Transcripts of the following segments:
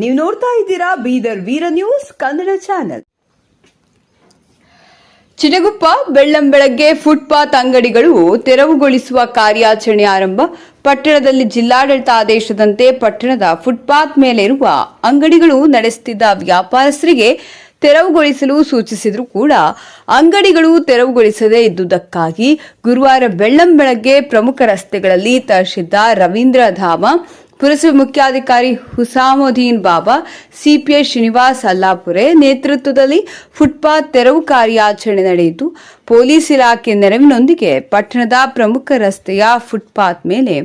ನೀವು ನೋಡ್ತಾ ಇದ್ದೀರಾ ಬೀದರ್ ವೀರ ನ್ಯೂಸ್ ಕನ್ನಡ ಚಾನೆಲ್. ಚಿಟಗುಪ್ಪ ಬೆಳ್ಳಂಬೆಳಗ್ಗೆ ಫುಟ್ಪಾತ್ ಅಂಗಡಿಗಳು ತೆರವುಗೊಳಿಸುವ ಕಾರ್ಯಾಚರಣೆ ಆರಂಭ. ಪಟ್ಟಣದಲ್ಲಿ ಜಿಲ್ಲಾಡಳಿತ ಆದೇಶದಂತೆ ಪಟ್ಟಣದ ಫುಟ್ಪಾತ್ ಮೇಲೆ ಇರುವ ಅಂಗಡಿಗಳು ನಡೆಸುತ್ತಿದ್ದ ವ್ಯಾಪಾರಸ್ಥರಿಗೆ ತೆರವುಗೊಳಿಸಲು ಸೂಚಿಸಿದರೂ ಕೂಡ. ಅಂಗಡಿಗಳು ತೆರವುಗೊಳಿಸದೇ ಇದ್ದುದಕ್ಕಾಗಿ ಗುರುವಾರ ಬೆಳ್ಳಂಬೆಳಗ್ಗೆ ಪ್ರಮುಖ ರಸ್ತೆಗಳಲ್ಲಿ ತಹಶೀಲ್ದಾರ್ ರವೀಂದ್ರ ಧಾಮ ಪುರಸಭೆ ಮುಖ್ಯಾಧಿಕಾರಿ ಹುಸಾಮುದ್ದೀನ್ ಬಾಬಾ ಸಿಪಿಐ ಶ್ರೀನಿವಾಸ್ ಅಲ್ಲಾಪುರೆ ನೇತೃತ್ವದಲ್ಲಿ ಫುಟ್ಪಾತ್ ತೆರವು ಕಾರ್ಯಾಚರಣೆ ನಡೆಯಿತು. ಪೊಲೀಸ್ ಇಲಾಖೆ ನೆರವಿನೊಂದಿಗೆ ಪಟ್ಟಣದ ಪ್ರಮುಖ ರಸ್ತೆಯ ಫುಟ್ಪಾತ್ ಮೇಲೆ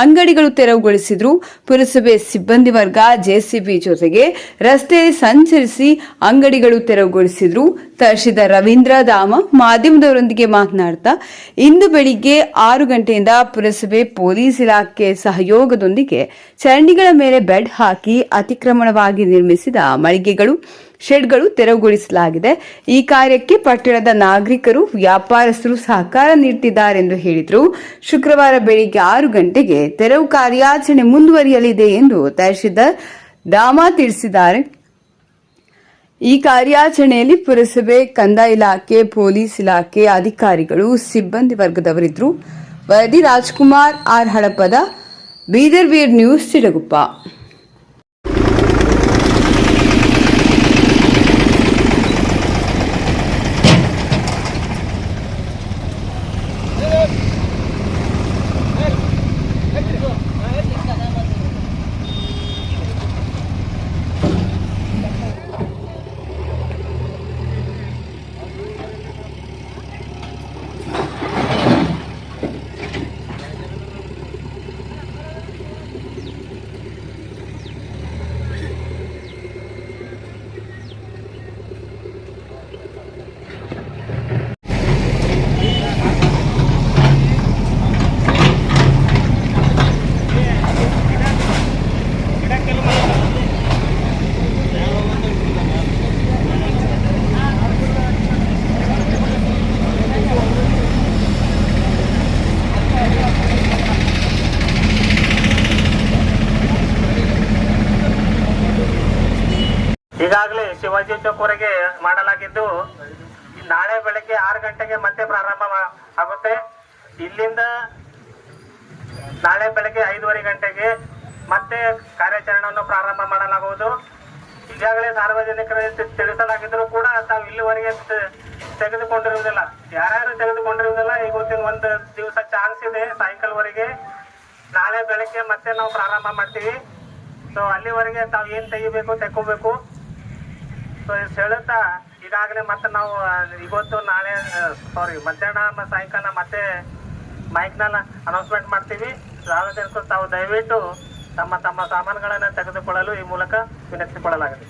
ಅಂಗಡಿಗಳು ತೆರವುಗೊಳಿಸಿದ್ರು. ಪುರಸಭೆ ಸಿಬ್ಬಂದಿ ವರ್ಗ ಜೆಸಿಬಿ ಜೊತೆಗೆ ರಸ್ತೆ ಸಂಚರಿಸಿ ಅಂಗಡಿಗಳು ತೆರವುಗೊಳಿಸಿದ್ರು. ತಹಶೀಲ್ದಾರ್ ರವೀಂದ್ರ ದಾಮ ಮಾಧ್ಯಮದವರೊಂದಿಗೆ ಮಾತನಾಡ್ತಾ, ಇಂದು ಬೆಳಿಗ್ಗೆ ಆರು ಗಂಟೆಯಿಂದ ಪುರಸಭೆ ಪೊಲೀಸ್ ಇಲಾಖೆ ಸಹಯೋಗದೊಂದಿಗೆ ಚರಂಡಿಗಳ ಮೇಲೆ ಬೆಡ್ ಹಾಕಿ ಅತಿಕ್ರಮಣವಾಗಿ ನಿರ್ಮಿಸಿದ ಮಳಿಗೆಗಳು ಶೆಡ್ಗಳು ತೆರವುಗೊಳಿಸಲಾಗಿದೆ. ಈ ಕಾರ್ಯಕ್ಕೆ ಪಟ್ಟಣದ ನಾಗರಿಕರು, ವ್ಯಾಪಾರಸ್ಥರು ಸಹಕಾರ ನೀಡುತ್ತಿದ್ದಾರೆಂದು ಹೇಳಿದರು. ಶುಕ್ರವಾರ ಬೆಳಿಗ್ಗೆ ಆರು ಗಂಟೆಗೆ ತೆರವು ಕಾರ್ಯಾಚರಣೆ ಮುಂದುವರಿಯಲಿದೆ ಎಂದು ತಹಶೀಲ್ದಾರ್ ದಾಮಾ ತಿಳಿಸಿದ್ದಾರೆ. ಈ ಕಾರ್ಯಾಚರಣೆಯಲ್ಲಿ ಪುರಸಭೆ, ಕಂದಾಯ ಇಲಾಖೆ, ಪೊಲೀಸ್ ಇಲಾಖೆ ಅಧಿಕಾರಿಗಳು, ಸಿಬ್ಬಂದಿ ವರ್ಗದವರಿದ್ದರು. ವರದಿ ರಾಜ್ಕುಮಾರ್ ಆರ್ ಹಳಪದ ಬೀದರ್ ವೀರ್ ನ್ಯೂಸ್ ಚಿಡಗುಪ್ಪ ಈಗಾಗಲೇ ಶಿವಾಜಿ ಚೌಕವರೆಗೆ ಮಾಡಲಾಗಿದ್ದು, ನಾಳೆ ಬೆಳಗ್ಗೆ ಆರು ಗಂಟೆಗೆ ಮತ್ತೆ ಪ್ರಾರಂಭ ಆಗುತ್ತೆ. ಇಲ್ಲಿಂದ ನಾಳೆ ಬೆಳಗ್ಗೆ ಐದೂವರೆ ಗಂಟೆಗೆ ಮತ್ತೆ ಕಾರ್ಯಾಚರಣೆಯನ್ನು ಪ್ರಾರಂಭ ಮಾಡಲಾಗುವುದು. ಈಗಾಗಲೇ ಸಾರ್ವಜನಿಕರಿಗೆ ತಿಳಿಸಲಾಗಿದ್ದರೂ ಕೂಡ ತಾವು ಇಲ್ಲಿವರೆಗೆ ತೆಗೆದುಕೊಂಡಿರುವುದಿಲ್ಲ. ಯಾರ್ಯಾರು ತೆಗೆದುಕೊಂಡಿರುವುದಿಲ್ಲ ಇವತ್ತಿನ ಒಂದು ದಿವಸ ಚಾನ್ಸ್ ಇದೆ ಸಾಯಂಕಾಲವರೆಗೆ. ನಾಳೆ ಬೆಳಗ್ಗೆ ಮತ್ತೆ ನಾವು ಪ್ರಾರಂಭ ಮಾಡ್ತೀವಿ. ಸೊ ಅಲ್ಲಿವರೆಗೆ ತಾವು ಏನು ತೆಗಿಬೇಕು, ತೆಕ್ಕೋಬೇಕು. ಸೊ ಹೇಳುತ್ತಾ, ಈಗಾಗಲೇ ಮತ್ತೆ ನಾವು ಇವತ್ತು ನಾಳೆ ಸಾರಿ ಮಧ್ಯಾಹ್ನ ಸಾಯಂಕಾಲ ಮತ್ತೆ ಮೈಕ್ನಲ್ಲಿ ಅನೌನ್ಸ್ಮೆಂಟ್ ಮಾಡ್ತೀವಿ. ಸಾರ್ವಜನಿಕರು ತಾವು ದಯವಿಟ್ಟು ತಮ್ಮ ತಮ್ಮ ಸಾಮಾನುಗಳನ್ನು ತೆಗೆದುಕೊಳ್ಳಲು ಈ ಮೂಲಕ ವಿನಂತಿಸಿಕೊಳ್ಳಲಾಗಿದೆ.